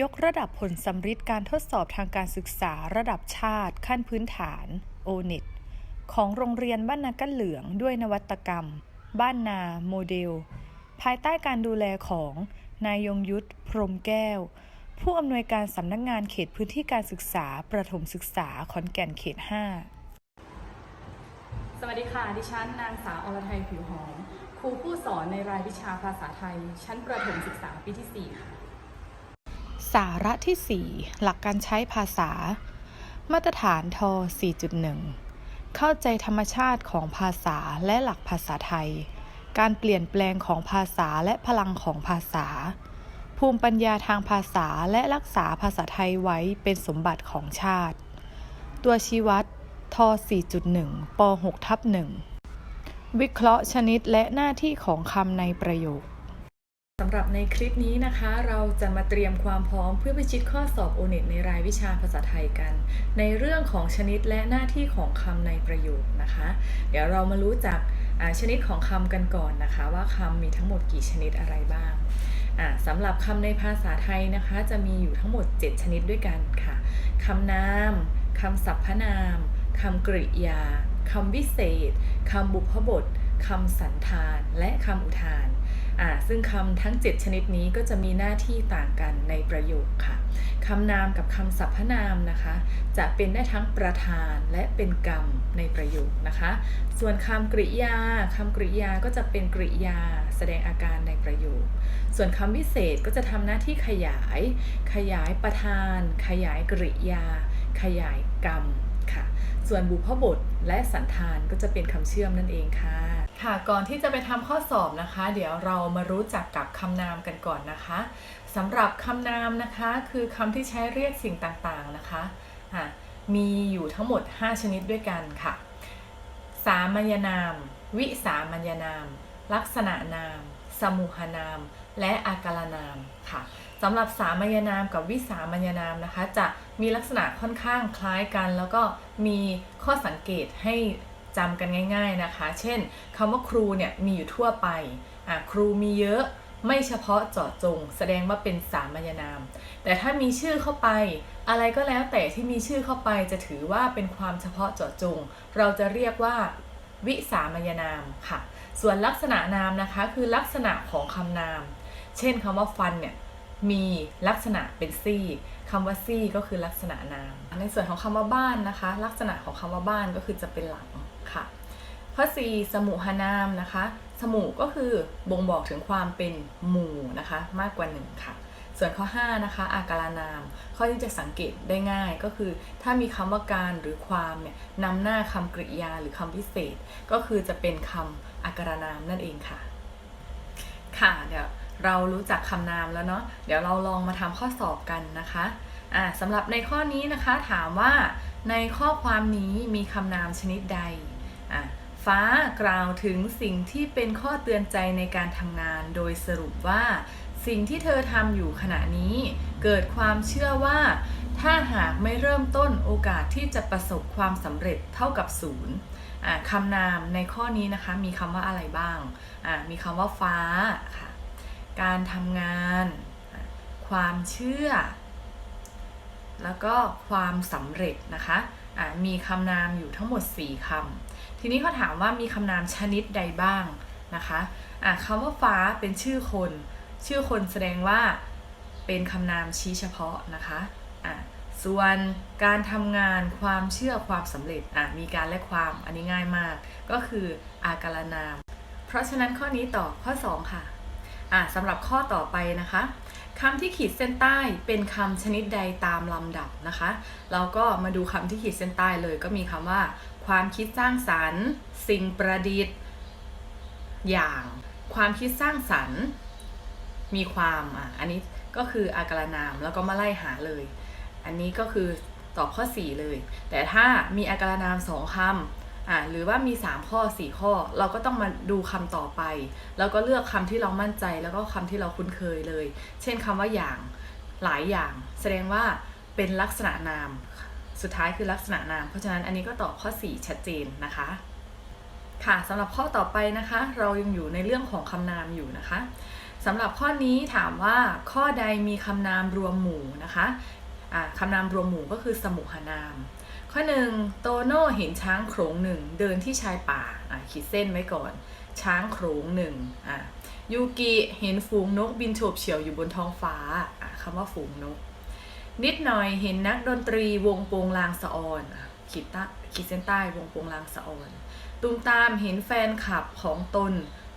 ยกระดับผลสำฤทธิ์การทดสอบทางการศึกษาระดับชาติขั้นพื้นฐาน O-NET ของโรงเรียนบ้านนากั้นเหลืองด้วยนวัตกรรม บ้านนาโมเดล ภายใต้การดูแลของนายยงยุทธพรมแก้ว ผู้อำนวยการสำนักงานเขตพื้นที่การศึกษา ประถมศึกษาขอนแก่นเขต 5 สวัสดีค่ะ ดิฉันนางสาวอรไทยผิวหอม ครูผู้สอนในรายวิชาภาษาไทย ชั้นประถมศึกษาปีที่ 4 ค่ะ สาระที่ 4 หลักการใช้ภาษา มาตรฐานท 4.1 เข้าใจธรรมชาติของภาษาและหลักภาษาไทย การเปลี่ยนแปลงของภาษาและพลังของภาษา ภูมิปัญญาทางภาษาและรักษาภาษาไทยไว้เป็นสมบัติของชาติ ตัวชี้วัดท 4.1 ป 6 ทับ 1 วิเคราะห์ชนิดและหน้าที่ของคำในประโยค สำหรับในคลิปนี้นะคะ เราจะมาเตรียมความพร้อมเพื่อไปชิดข้อสอบโอเน็ตในรายวิชาภาษาไทยกัน ในเรื่องของชนิดและหน้าที่ของคำในประโยคนะคะ เดี๋ยวเรามารู้จักชนิดของคำกันก่อนนะคะ ว่าคำมีทั้งหมดกี่ชนิดอะไรบ้างสำหรับคำในภาษาไทยนะคะ จะมีอยู่ทั้งหมด 7 ชนิดด้วยกันค่ะคำนามคำสรรพนามคำกริยาคำวิเศษคำบุพบทคำสันธาน และคำอุทาน อ่าซึ่งคำทั้ง 7 ชนิดนี้ก็จะมีหน้าที่ต่างกันในประโยคค่ะคำนามกับคำสรรพนามนะคะ จะเป็นได้ทั้งประธานและเป็นกรรมในประโยคนะคะ ส่วนคำกริยาคำกริยาก็จะเป็นกริยาแสดงอาการในประโยค ส่วนคำวิเศษก็จะทำหน้าที่ขยาย ขยายประธาน ขยายกริยา ขยายกรรมค่ะ ส่วนบุพบทและสันธานก็จะเป็นคำเชื่อมนั่นเองค่ะ ค่ะก่อนที่จะไปทำข้อสอบนะคะ เดี๋ยวเรามารู้จักกับคำนามกันก่อนนะคะสำหรับคำนามนะคะคือคำที่ใช้เรียกสิ่งต่างๆนะคะะมีอยู่ทั้งหมด 5 ชนิดด้วยกันค่ะ สามัญนาม วิสามัญนาม ลักษณะนาม สมุหนาม และอาการนามค่ะสำหรับสามัญนามกับวิสามัญนามนะคะ จะมีลักษณะค่อนข้างคล้ายกัน แล้วก็มีข้อสังเกตให้ จำกันง่าย ๆนะคะ เช่นคำว่าครูเนี่ยมีอยู่ทั่วไปครูมีเยอะไม่เฉพาะเจาะจง แสดงว่าเป็นสามัญนาม แต่ถ้ามีชื่อเข้าไป อะไรก็แล้วแต่ที่มีชื่อเข้าไปจะถือว่าเป็นความเฉพาะเจาะจง เราจะเรียกว่าวิสามัญนามค่ะ ส่วนลักษณะนามนะคะคือลักษณะของคำนาม เช่นคำว่าฟันเนี่ยมีลักษณะเป็นซี่คำว่าซี่ก็คือลักษณะนาม ในส่วนของคำว่าบ้านนะคะ ลักษณะของคำว่าบ้านก็คือจะเป็นหลัง ค่ะ ข้อ 4 สมุหนามนะคะ สมุก็คือบ่งบอกถึงความเป็นหมู่นะคะมากกว่า 1 ค่ะ ส่วนข้อ 5 นะคะ อาการนาม ข้อที่จะสังเกตได้ง่ายก็คือ ถ้ามีคำว่าการหรือความเนี่ยนำหน้าคำกริยาหรือคำพิเศษ ก็คือจะเป็นคำอาการนามนั่นเองค่ะ ค่ะเดี๋ยวเรารู้จักคำนามแล้วเนาะ เดี๋ยวเราลองมาทำข้อสอบกันนะคะ อ่าสำหรับในข้อนี้นะคะถามว่าในข้อความนี้มีคำนามชนิดใด ฟ้ากล่าวถึงสิ่งที่เป็นข้อเตือนใจในการทำงาน โดยสรุปว่า สิ่งที่เธอทำอยู่ขณะนี้ เกิดความเชื่อว่า ถ้าหากไม่เริ่มต้นโอกาสที่จะประสบความสำเร็จเท่ากับศูนย์คำนามในข้อนี้นะคะ มีคำว่าอะไรบ้าง มีคำว่าฟ้าค่ะ การทำงาน ความเชื่อ แล้วก็ความสำเร็จนะคะะมีคำนามอยู่ทั้งหมด 4คำ ทีนี้เขาถามว่ามีคำนามชนิดใดบ้างนะคะะคำว่าฟ้าเป็นชื่อคน ชื่อคนแสดงว่าเป็นคำนามชี้เฉพาะนะคะะส่วนการทำงานความเชื่อความสำเร็จมีการและความอันนี้ง่ายมาก ก็คืออาการนาม เพราะฉะนั้นข้อนี้ตอบข้อ 2 ค่ะอะสำหรับข้อต่อไปนะคะคำที่ขีดเส้นใต้เป็นคำชนิดใดตามลำดับนะคะ เราก็มาดูคำที่ขีดเส้นใต้เลยก็มีคำว่า ความคิดสร้างสรรค์ สิ่งประดิษฐ์ อย่างความคิดสร้างสรรค์ มีความอะอันนี้ก็คืออาการนามแล้วก็มาไล่หาเลย อันนี้ก็คือตอบข้อ 4 เลย แต่ถ้ามีอาการนามสองคำอ่าหรือว่ามี 3 ข้อ 4 ข้อ เราก็ต้องมาดูคำต่อไป แล้วก็เลือกคำที่เรามั่นใจแล้วก็คำที่เราคุ้นเคยเลย เช่นคำว่าอย่างหลายอย่าง แสดงว่าเป็นลักษณะนาม สุดท้ายคือลักษณะนาม เพราะฉะนั้นอันนี้ก็ตอบข้อ 4 ชัดเจนนะคะ ค่ะสำหรับข้อต่อไปนะคะ เรายังอยู่ในเรื่องของคำนามอยู่นะคะสำหรับข้อนี้ถามว่าข้อใดมีคำนามรวมหมู่นะคะคำนามรวมหมู่ก็คือสมุหนาม ข้อหนึ่งโตโน่เห็นช้างโขลงหนึ่งเดินที่ชายป่าขีดเส้นไว้ก่อน ช้างโขลงหนึ่งยูกิเห็นฝูงนกบินโฉบเฉี่ยวอยู่บนท้องฟ้าคำว่าฝูงนก นิดหน่อยเห็นนักดนตรีวงโปงลางสะออนขีดใต้ขีดเส้นใต้วงโปงลางสะออนตุมตามเห็นแฟนคลับของตน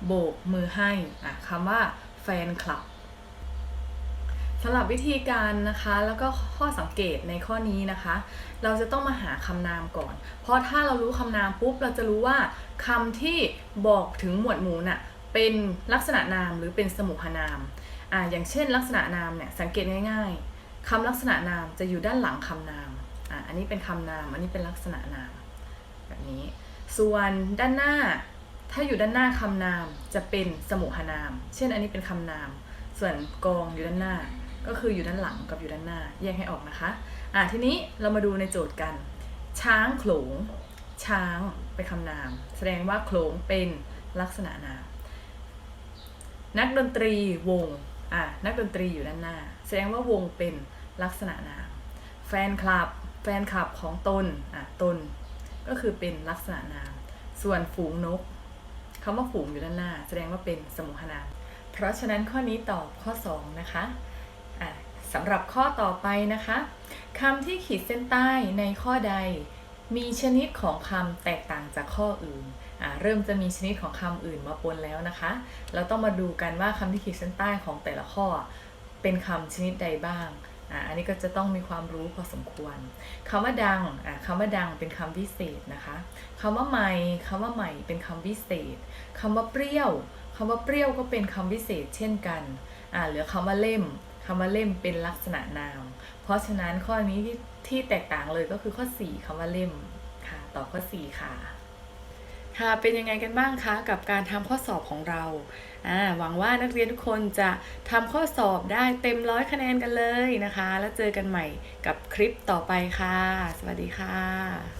โบกมือให้อะคำว่าแฟนคลับสำหรับวิธีการนะคะแล้วก็ข้อสังเกตในข้อนี้นะคะ เราจะต้องมาหาคำนามก่อน เพราะถ้าเรารู้คำนามปุ๊บเราจะรู้ว่าคำที่บอกถึงหมวดหมู่น่ะเป็นลักษณะนามหรือเป็นสมุหนามอ่าอย่างเช่น ลักษณะนามเนี่ยสังเกตง่าย ๆ คำลักษณะนามจะอยู่ด้านหลังคำนามอ่าอันนี้เป็นคำนาม อันนี้เป็นลักษณะนามแบบนี้ ส่วนด้านหน้า ถ้าอยู่ด้านหน้าคำนามจะเป็นสมุหนาม เช่น อันนี้เป็นคำนาม ส่วนกองอยู่ด้านหน้า ก็คืออยู่ด้านหลังกับอยู่ด้านหน้า แยกให้ออกนะคะอ่าทีนี้เรามาดูในโจทย์กัน ช้างโขลง ช้างเป็นคำนาม แสดงว่าโขลงเป็นลักษณะนาม นักดนตรีวงอ่านักดนตรีอยู่ด้านหน้า แสดงว่าวงเป็น ลักษณะนามแฟนคลับแฟนคลับของตนอ่าตน ก็คือเป็นลักษณะนาม ส่วนฝูงนกคำว่าฝูงอยู่ด้านหน้า แสดงว่าเป็นสมุหนาม เพราะฉะนั้นข้อนี้ตอบข้อ 2 นะคะอะสำหรับข้อต่อไปนะคะคำที่ขีดเส้นใต้ในข้อใด มีชนิดของคำแตกต่างจากข้ออื่นอะเริ่มจะมีชนิดของคำอื่นมาปนแล้วนะคะ เราต้องมาดูกันว่าคำที่ขีดเส้นใต้ของแต่ละข้อ เป็นคำชนิดใดบ้าง อะอันนี้ก็จะต้องมีความรู้พอสมควรคำว่าดังอะคำว่าดังเป็นคำวิเศษนะคะคำว่าใหม่คำว่าใหม่เป็นคำวิเศษคำว่าเปรี้ยวคำว่าเปรี้ยวก็เป็นคำวิเศษเช่นกันอ่าเหลือคำว่าเล่มคำว่าเล่มเป็นลักษณะนาม เพราะฉะนั้นข้อนี้ที่ที่แตกต่างเลยก็คือข้อ 4คำว่าเล่มค่ะตอบข้อ 4 ค่ะ ค่ะเป็นยังไงกันบ้างคะกับการทำข้อสอบของเรา หวังว่านักเรียนทุกคนจะทำข้อสอบได้เต็มร้อยคะแนนกันเลยนะคะ แล้วเจอกันใหม่กับคลิปต่อไปค่ะ สวัสดีค่ะ